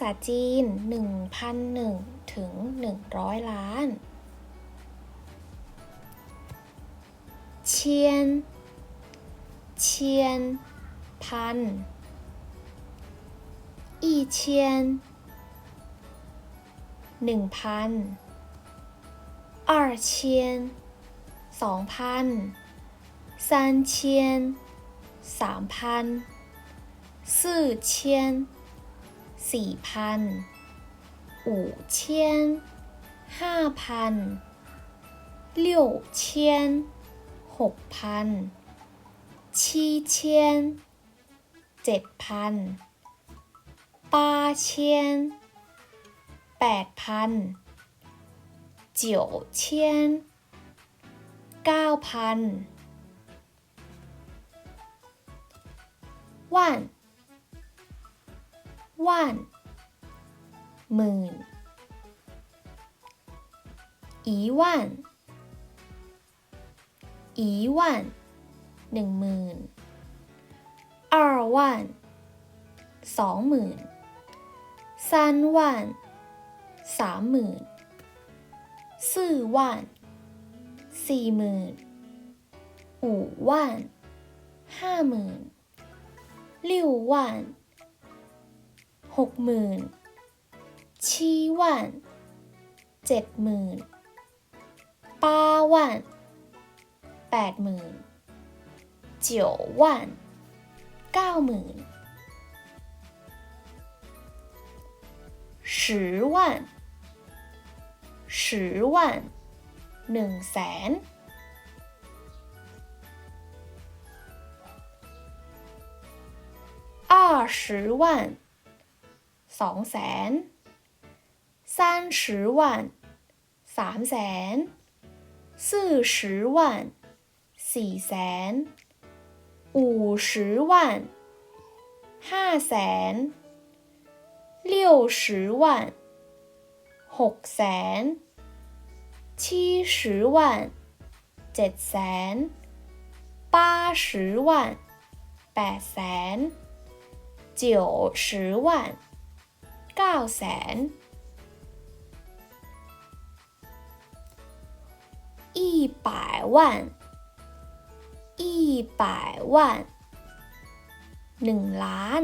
ษาจีน 1,001 ถึง 100 ล้าน เชียน เชียน พันอีเชียน หนึ่งพัน二千สองพัน三千สามพัน四千 สี่พันอู่เชีนห้าพันเลี่นหกพันเจ็ดพันป้าเชียนแปดพันจิ๋วเชียนเก้าพัน万 万หมื่น一万一万หนึ่งหมื่น二万สองหมื่น三万สามหมื่นสี่ว่านสี่หมื่น五万ห้าหมื่น六万 หกหมื่น七万เจ็ดหมื่น八万แปดหมื่น九万เก้าหมื่น十万十万หนึ่งแสน二十万 สองแสน三十万สามแสน四十万สี่แสน五十万ห้าแสน六十万หกแสน七十万เจ็ดแสน八十万แปดแสน九十万 เก้าแสน一百万一百万หนึ่งล้าน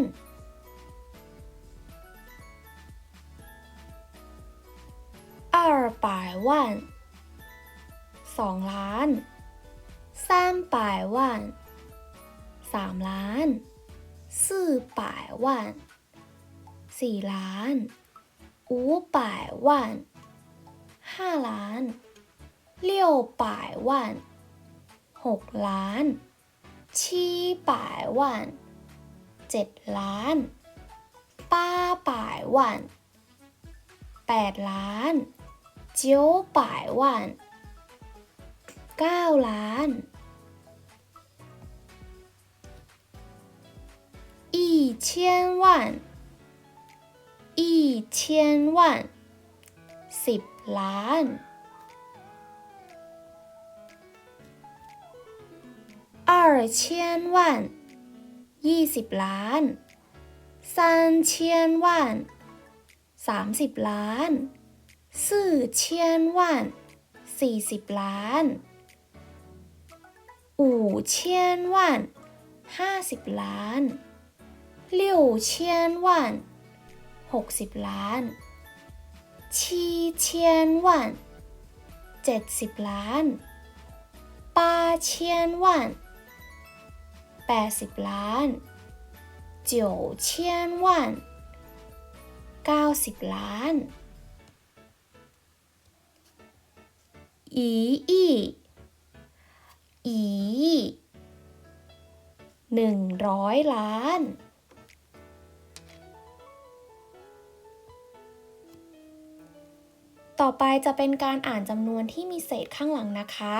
二百万สองล้าน三百万สามล้าน四百万 สี่ล้าน五百万ห้าล้าน六百万หกล้าน七百万เจ็ดล้าน八百万แปดล้าน九百万เก้าล้าน一千万 一千万สิบล้าน二千万ยี่สิบล้าน三千万สามสิบล้าน四千万สี่สิบล้าน五千万ห้าสิบล้าน六千万 60 ล้านชีเชีสิบล้านปาเชีดสิบล้านเ千万ยวเก้าสิบล้าน一亿一亿หนึ่งร้อยล้าน ต่อไปจะเป็นการอ่านจำนวนที่มีเศษข้างหลังนะคะ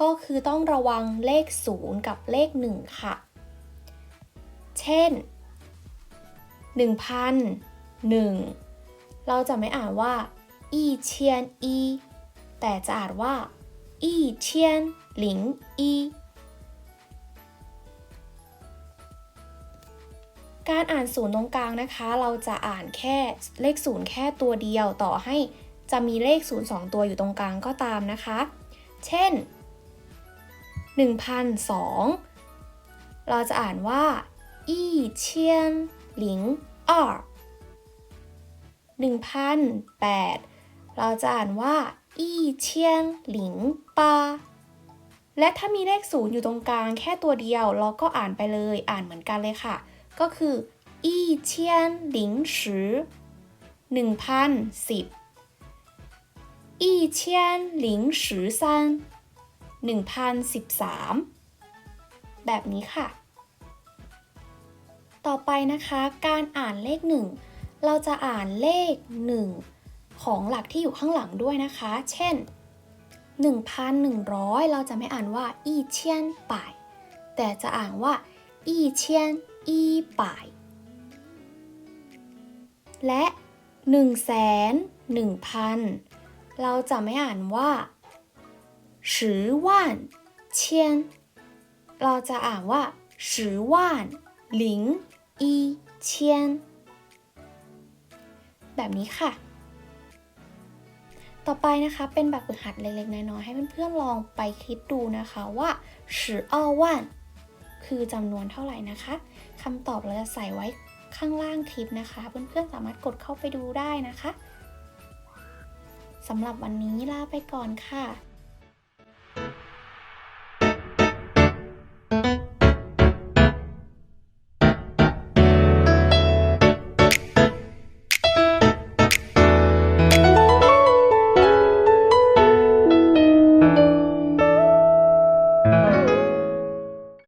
ก็คือต้องระวังเลข 0 กับเลข 1 ค่ะ เช่น1,000 1 เราจะไม่อ่านว่าอีเชียนอีแต่จะอ่านว่าอีเชียนหลิงอีการอ่านศูนย์ตรงกลางนะคะ เราจะอ่านแค่เลขศูนย์แค่ตัวเดียวต่อให้ จะมีเลขศูนย์สองตัวอยู่ตรงกลางก็ตามนะคะ เช่น 1,002 เราจะอ่านว่าอีเชียนหลิงอ้อ1,008 เราจะอ่านว่าอีเชียนหลิงปาและถ้ามีเลขศูนย์อยู่ตรงกลางแค่ตัวเดียว เราก็อ่านไปเลยอ่านเหมือนกันเลยค่ะ ก็คืออีเชียนหลิงสือหนึ่งพันสิบ อีเชียนหลิงสือซัน1013 แบบนี้ค่ะ ต่อไปนะคะการอ่านเลขหนึ่งเราจะอ่านเลขหนึ่งของหลักที่อยู่ข้างหลังด้วยนะคะ เช่น 1,100 เราจะไม่อ่านว่าอีเชียนป่ายแต่จะอ่านว่าอีเชีนอีป่ายและ 1 1 0 0 0 เราจะไม่อ่านว่าสิบว่เราจะอ่านว่าสิบว่านหแบบนี้ค่ะ ต่อไปนะคะเป็นแบบฝึกหัดเล็กๆ น้อยๆ ให้เพื่อนๆ ลองไปคิดดูนะคะว่าสิบอ้อว่คือจำนวนเท่าไหร่นะคะคำตอบเราจะใส่ไว้ข้างล่างคลิปนะคะ เพื่อนๆ สามารถกดเข้าไปดูได้นะคะ สำหรับวันนี้ลาไปก่อนค่ะ